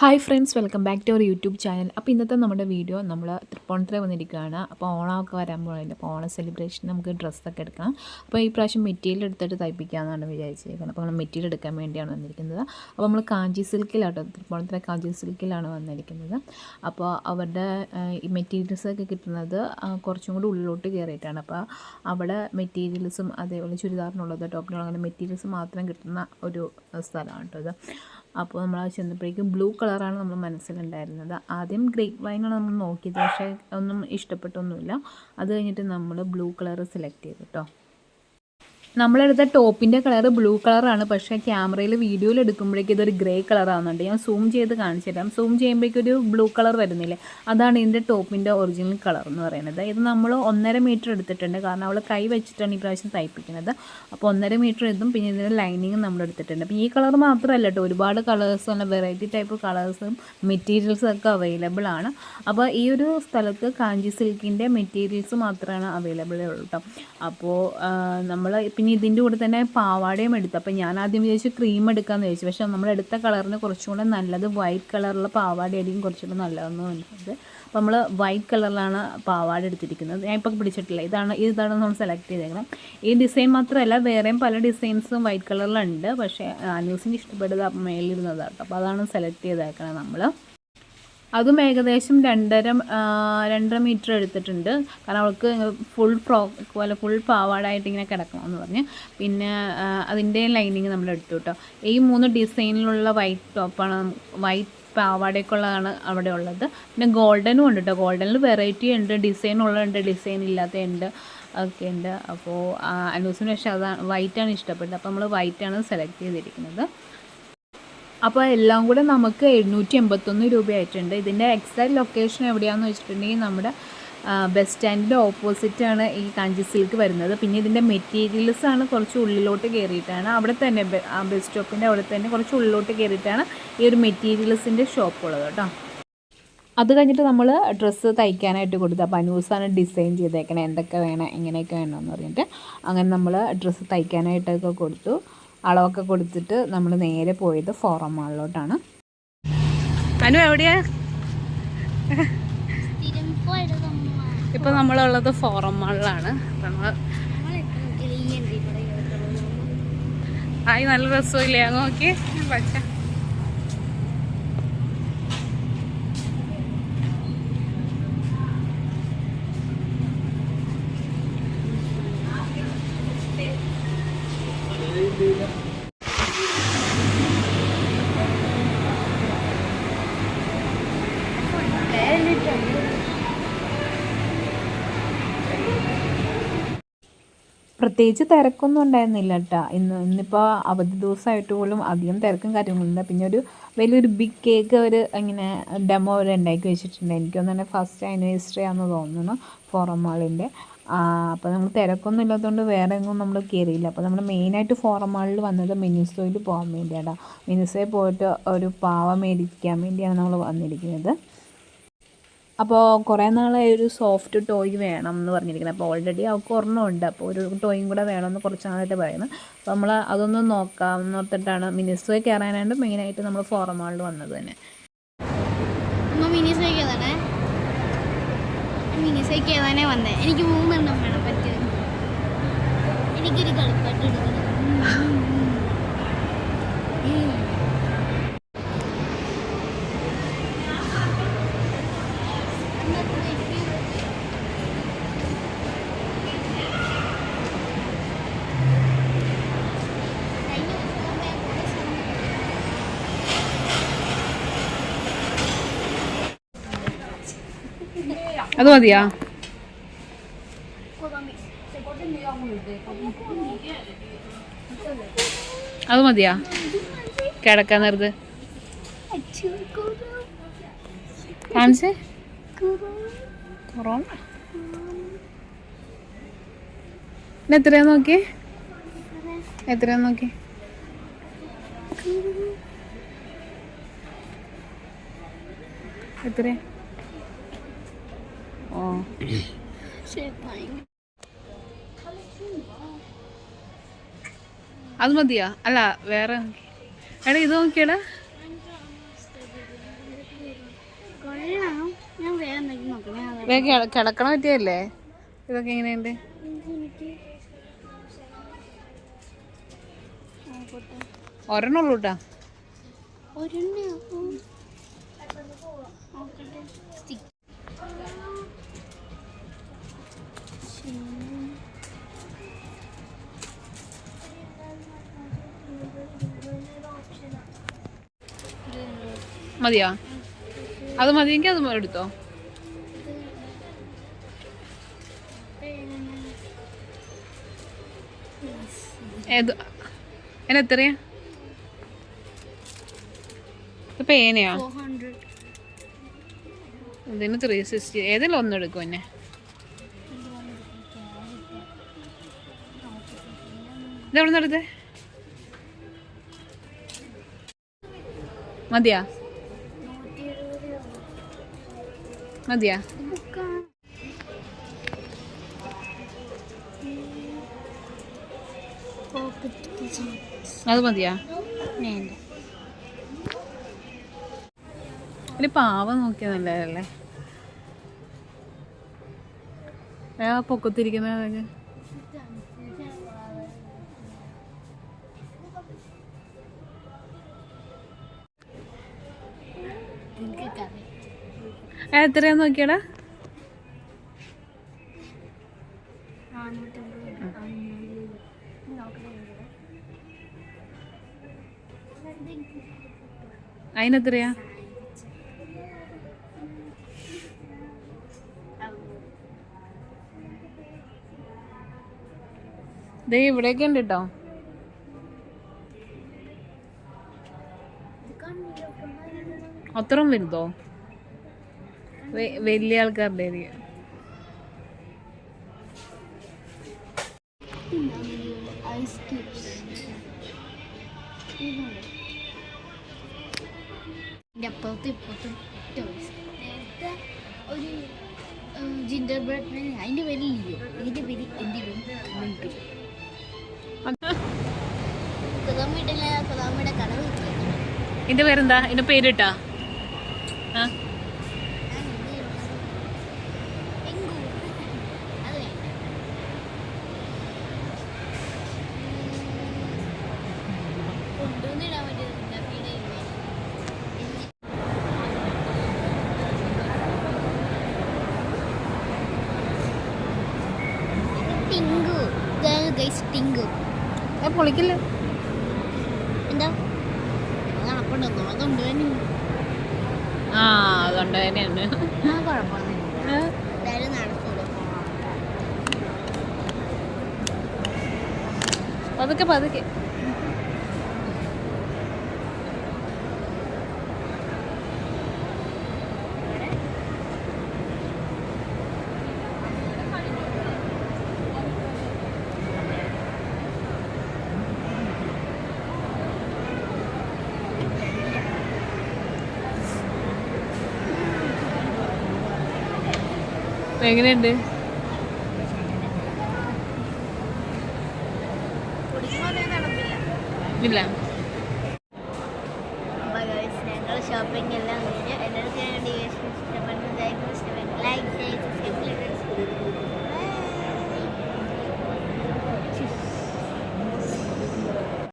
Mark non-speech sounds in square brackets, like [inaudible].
Hi friends welcome back to our YouTube channel അപ്പോൾ ഇന്നത്തെ നമ്മുടെ വീഡിയോ നമ്മൾ തൃപ്പൂണിത്തുറ വന്നിരിക്കുകയാണ്. അപ്പോൾ ഓണമൊക്കെ വരാൻ പോകുന്നുണ്ട് അപ്പോൾ ഓണ സെലിബ്രേഷൻ നമുക്ക് ഡ്രസ്സൊക്കെ എടുക്കാം. അപ്പോൾ ഈ പ്രാവശ്യം മെറ്റീരിയൽ എടുത്തിട്ട് തയ്പ്പിക്കാമെന്നാണ് വിചാരിച്ചിരിക്കുന്നത്. അപ്പോൾ നമ്മൾ മെറ്റീരിയൽ എടുക്കാൻ വേണ്ടിയാണ് വന്നിരിക്കുന്നത്. അപ്പോൾ നമ്മൾ കാഞ്ചി സിൽക്കിലാട്ടോ തൃപ്പൂണിത്തുറ കാഞ്ചി സിൽക്കിലാണ് വന്നിരിക്കുന്നത്. അപ്പോൾ അവരുടെ ഈ മെറ്റീരിയൽസൊക്കെ കിട്ടുന്നത് കുറച്ചും കൂടി ഉള്ളിലോട്ട് കയറിയിട്ടാണ്. അപ്പോൾ അവിടെ മെറ്റീരിയൽസും അതേപോലെ ചുരിദാറിനുള്ളത് ടോപ്പിനുള്ള അങ്ങനെ മെറ്റീരിയൽസ് മാത്രം കിട്ടുന്ന ഒരു സ്ഥലമാണ് കേട്ടോ ഇത് അപ്പോൾ നമ്മൾ ആ ചെന്നപ്പോഴേക്കും ബ്ലൂ കളറാണ് നമ്മൾ മനസ്സിലുണ്ടായിരുന്നത്. ആദ്യം ഗ്രേ വൈനാണ് നമ്മൾ നോക്കിയത്. പക്ഷേ ഒന്നും ഇഷ്ടപ്പെട്ടൊന്നുമില്ല. അത് കഴിഞ്ഞിട്ട് നമ്മൾ ബ്ലൂ കളർ സെലക്ട് ചെയ്തു കേട്ടോ. നമ്മളെടുത്ത ടോപ്പിന്റെ കളർ ബ്ലൂ കളറാണ്. പക്ഷേ ക്യാമറയിൽ വീഡിയോയിൽ എടുക്കുമ്പോഴേക്കും ഇതൊരു ഗ്രേ കളർ ആവുന്നുണ്ട് ഞാൻ സൂം ചെയ്ത് കാണിച്ചു തരാം. സൂം ചെയ്യുമ്പോഴേക്കും ഒരു ബ്ലൂ കളർ വരുന്നില്ലേ. അതാണ് ഇതിന്റെ ടോപ്പിന്റെ ഒറിജിനൽ കളർ എന്ന് പറയുന്നത്. ഇത് നമ്മൾ ഒന്നര മീറ്റർ എടുത്തിട്ടുണ്ട്. കാരണം അവൾ കൈ വെച്ചിട്ടാണ് ഈ പ്രാവശ്യം തയ്പ്പിക്കുന്നത്. അപ്പോൾ ഒന്നര മീറ്റർ എടുത്തും പിന്നെ ഇതിന്റെ ലൈനിങ്ങും നമ്മൾ എടുത്തിട്ടുണ്ട്. അപ്പോൾ ഈ കളർ മാത്രമല്ല കേട്ടോ. ഒരുപാട് കളേഴ്സ് നല്ല വെറൈറ്റി ടൈപ്പ് കളേഴ്സും മെറ്റീരിയൽസും ഒക്കെ അവൈലബിൾ ആണ്. അപ്പോൾ ഈ ഒരു സ്ഥലത്ത് കാഞ്ചി സിൽക്കിന്റെ മെറ്റീരിയൽസ് മാത്രമാണ് അവൈലബിൾ ഉള്ളൂ കേട്ടോ. അപ്പോൾ നമ്മൾ പിന്നെ ഇതിന്റെ കൂടെ തന്നെ പാവാടയും എടുത്തു. അപ്പോൾ ഞാൻ ആദ്യം വിചാരിച്ചു ക്രീം എടുക്കാമെന്ന് വിചാരിച്ചു. പക്ഷേ നമ്മൾ എടുത്ത കളറിന് കുറച്ചും കൂടെ നല്ലത് വൈറ്റ് കളറുള്ള പാവാടയായിരിക്കും കുറച്ചുകൂടെ നല്ലതെന്ന് തോന്നുന്നത്. അപ്പോൾ നമ്മൾ വൈറ്റ് കളറിലാണ് പാവാട എടുത്തിരിക്കുന്നത്. ഞാൻ ഇപ്പോൾ പിടിച്ചിട്ടില്ല. ഇതാണ് ഇതാണ് നമ്മൾ സെലക്ട് ചെയ്തേക്കണം. ഈ ഡിസൈൻ മാത്രമല്ല വേറെയും പല ഡിസൈൻസും വൈറ്റ് കളറിലുണ്ട് പക്ഷേ അനൂസിന് ഇഷ്ടപ്പെട്ടത് മേലിരുന്നതാണ്. അപ്പോൾ അതാണ് സെലക്ട് ചെയ്തേക്കണം നമ്മൾ അതും ഏകദേശം രണ്ടര രണ്ടര മീറ്റർ എടുത്തിട്ടുണ്ട്. കാരണം അവൾക്ക് ഫുൾ ഫ്രോക്ക് പോലെ ഫുൾ പാവാടായിട്ട് ഇങ്ങനെ കിടക്കണം എന്ന് പറഞ്ഞ്. പിന്നെ അതിന്റെ ലൈനിങ് നമ്മൾ എടുത്തു കേട്ടോ. ഈ മൂന്ന് ഡിസൈനിലുള്ള വൈറ്റ് ടോപ്പാണ് വൈറ്റ് പാവാടയ്ക്കുള്ളതാണ് അവിടെ ഉള്ളത്. പിന്നെ ഗോൾഡനും ഉണ്ട് കേട്ടോ. ഗോൾഡനിൽ വെറൈറ്റി ഉണ്ട് ഡിസൈൻ ഉള്ളതുണ്ട് ഡിസൈൻ ഇല്ലാത്തതുണ്ട് ഒക്കെ ഉണ്ട്. അപ്പോൾ അനൂസിന് പക്ഷേ അതാണ് വൈറ്റാണ് ഇഷ്ടപ്പെട്ടത്. അപ്പോൾ നമ്മൾ വൈറ്റാണ് സെലക്ട് ചെയ്തിരിക്കുന്നത്. അപ്പോൾ എല്ലാം കൂടെ നമുക്ക് എഴുന്നൂറ്റി എൺപത്തൊന്ന് രൂപയായിട്ടുണ്ട്. ഇതിന്റെ എക്സാക്ട് ലൊക്കേഷൻ എവിടെയാണെന്ന് വെച്ചിട്ടുണ്ടെങ്കിൽ നമ്മുടെ ബസ് സ്റ്റാൻഡിന്റെ ഓപ്പോസിറ്റാണ് ഈ കാഞ്ചി സിൽക്ക് വരുന്നത്. പിന്നെ ഇതിന്റെ മെറ്റീരിയൽസ് ആണ് കുറച്ച് ഉള്ളിലോട്ട് കയറിയിട്ടാണ് അവിടെ തന്നെ ബസ് സ്റ്റോപ്പിന്റെ അവിടെ തന്നെ കുറച്ച് ഉള്ളിലോട്ട് കയറിയിട്ടാണ് ഈ ഒരു മെറ്റീരിയൽസിന്റെ ഷോപ്പ് ഉള്ളത് കേട്ടോ. അത് കഴിഞ്ഞിട്ട് നമ്മൾ ഡ്രസ്സ് തയ്ക്കാനായിട്ട് കൊടുത്തു. അപ്പോൾ അനൂസാണ് ഡിസൈൻ ചെയ്തേക്കണേ. എന്തൊക്കെ വേണം എങ്ങനെയൊക്കെ വേണമെന്ന് പറഞ്ഞിട്ട്. അങ്ങനെ നമ്മൾ ഡ്രസ്സ് തയ്ക്കാനായിട്ടൊക്കെ കൊടുത്തു. അളവൊക്കെ കൊടുത്തിട്ട് നമ്മൾ നേരെ പോയത് ഫോറം മാളിലോട്ടാണ് അനു എവിടെയാ? ഇപ്പോൾ നമ്മളുള്ളത് ഫോറം മാളിലാണ് നമ്മൾ ആയി നല്ല രസമില്ലേ? അങ്ങ് നോക്കി പച്ച പ്രത്യേകിച്ച് തിരക്കൊന്നും ഉണ്ടായിരുന്നില്ല കേട്ടോ ഇന്ന് ഇന്നിപ്പോൾ അവധി ദിവസമായിട്ട് പോലും അധികം തിരക്കും കാര്യങ്ങളില്ല പിന്നെ ഒരു വലിയൊരു ബിഗ് കേക്ക് അവർ ഇങ്ങനെ ഡെമോ അവർ ഉണ്ടാക്കി വെച്ചിട്ടുണ്ട്. എനിക്കൊന്നും തന്നെ ഫസ്റ്റ് ആനിവേഴ്സറി ആണെന്ന് തോന്നുന്നു ഫോറം മാളിന്റെ അപ്പോൾ നമ്മൾ തിരക്കൊന്നും ഇല്ലാത്തതുകൊണ്ട് വേറെ എങ്ങും നമ്മൾ കയറിയില്ല അപ്പോൾ നമ്മൾ മെയിനായിട്ട് ഫോറം മാളിൽ വന്നത് മിനിസോയിൽ പോകാൻ വേണ്ടിയാണ് മിനിസോയിൽ പോയിട്ട് ഒരു പാവ മേടിക്കാൻ വേണ്ടിയാണ് നമ്മൾ വന്നിരിക്കുന്നത്. അപ്പോൾ കുറേ നാളായി ഒരു സോഫ്റ്റ് ടോയ് വേണം എന്ന് പറഞ്ഞിരിക്കുന്നത് അപ്പോൾ ഓൾറെഡി അവൾക്ക് ഒരെണ്ണം ഉണ്ട് അപ്പോൾ ഒരു ടോയും കൂടെ വേണമെന്ന് കുറച്ച് നാളായിട്ട് പറയുന്നത് അപ്പോൾ നമ്മൾ അതൊന്ന് നോക്കാം എന്ന് ഓർത്തിട്ടാണ് മിനിസ്റ്ററിൽ കയറാനായിട്ട് മെയിനായിട്ട് നമ്മൾ ഫോറം ഹാളിൽ വന്നത് തന്നെ. വന്നേ. എനിക്ക് മൂന്നെണ്ണം വേണം പറ്റിയത്. എനിക്കൊരു കളിപ്പാട്ട് അത് മതിയാ. അത് മതിയാ. കിടക്കാൻ നേരത്ത്. എത്രയാ നോക്കി എത്രയാ നോക്കി എത്രയാ? Oh. [clears throat] അത് മതിയാ. അല്ല വേറെ എടാ ഇത് നോക്കിയടാ. കിടക്കണ പറ്റിയല്ലേ ഇതൊക്കെ എങ്ങനെയുണ്ട്? ഒരെണ്ണുള്ളൂട്ടാ ഒരെണ്ണ മതിയോ? അത് മതിയെങ്കിൽ അത് എടുത്തോ. ഏത്? എന്നെ എത്രയാ? പേനയാ ഇതിന് ത്രീ സിക്സ്റ്റി ഏതെങ്കിലും ഒന്ന് എടുക്കും എന്നെ? ഇതെവിടെ നിന്ന് എടുത്തേ? മതിയാ? മതിയാ. അത് മതിയാ. വേണ്ട ഒരു പാവ നോക്കിയാ നല്ലതല്ലേ? ആ പൊക്കത്തിരിക്കുന്നതൊക്കെ എത്രയാന്ന് നോക്കിയടാ? അതിനെത്രയാ? ദേ ഇവിടെയൊക്കെ ഉണ്ട് കേട്ടോ അത്രയും വലുതോ? വലിയ ആൾക്കാരുടെ ആയിരിക്കും അപ്പുറത്തും ഇപ്പുറത്തും ഒരു ജിൻഡർ ബ്രെഡ് അതിന്റെ പേര് ലിയോ. ഇതിന്റെ പേര് എന്റെ പേര് മിന്റു. കുതാമിട്ടില്ല കുതാമിയുടെ കടവ്. ഇതിന്റെ പേരെന്താ? ഇതിന്റെ പേരിട്ടാ? ആ അത് വേണ്ട കൊണ്ടുവന്നിടാൻ പറ്റിയത് ഉണ്ടാക്കിയുടെ ടിങ്കു ഇതാണ് ഗൈസ് ടിങ്കു പൊളിക്കില്ല? എന്താ? തന്നെ ആ അതുകൊണ്ട് തന്നെയാണ് കുഴപ്പമൊന്നുമില്ല പതുക്കെ പതുക്കെ. എങ്ങനെയുണ്ട്? ഇല്ല. ഞങ്ങൾ ഷോപ്പിംഗ് എല്ലാം